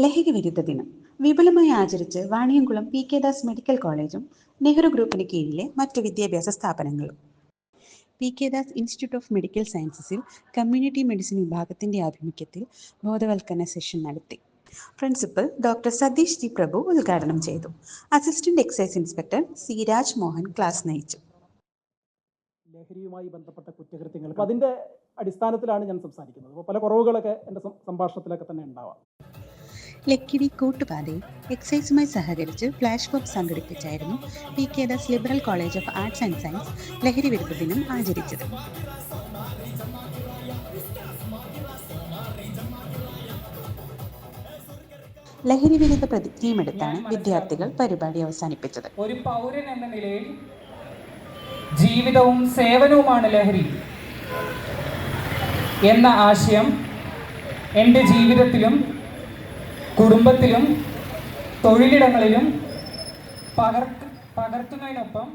ലഹരി വിരുദ്ധ ദിനം. വിപുലമായി ആചരിച്ച് Vaniyamkulam P K Das medical കോളേജും നെഹ്റു ഗ്രൂപ്പിന് കീഴിലെ മറ്റു വിദ്യാഭ്യാസ സ്ഥാപനങ്ങളും. P K Das institute of medical സയൻസസിൽ community medicine വിഭാഗത്തിന്റെ ആഭിമുഖ്യത്തിൽ ബോധവൽക്കരണ സെഷൻ നടത്തി. Principal doctor Satheesh G Prabhu ഉദ്ഘാടനം ചെയ്തു. Assistant excise inspector C Raj Mohan class നയിച്ചു. ലഹരിയുമായി ബന്ധപ്പെട്ട കുറ്റകൃത്യങ്ങൾ. അതിന്റെ അടിസ്ഥാനത്തിലാണ് ഞാൻ സംസാരിക്കുന്നത്. അപ്പോൾ പല കുറവുകളൊക്കെ എന്റെ സംഭാഷണത്തിലൊക്കെ തന്നെ ഉണ്ടാവാം. ലക്കിടി കൂട്ടുപാതയിൽ എക്സൈസുമായി സഹകരിച്ച് flash mob സംഘടിപ്പിച്ചായിരുന്നു P K Das liberal college of arts and science ലഹരി വിരുദ്ധ ദിനം ആചരിച്ചത്. ലഹരി വിരുദ്ധ പ്രതിജ്ഞയുമെടുത്താണ് വിദ്യാർത്ഥികൾ പരിപാടി അവസാനിപ്പിച്ചത്. ഒരു പൗരൻ എന്ന നിലയിൽ ജീവിതവും സേവനവുമാണ് ലഹരി. എന്ന ആശയം എന്റെ ജീവിതത്തിലും കുടുംബത്തിലും തൊഴിലിടങ്ങളിലും പകർ പകർത്തുന്നതിനൊപ്പം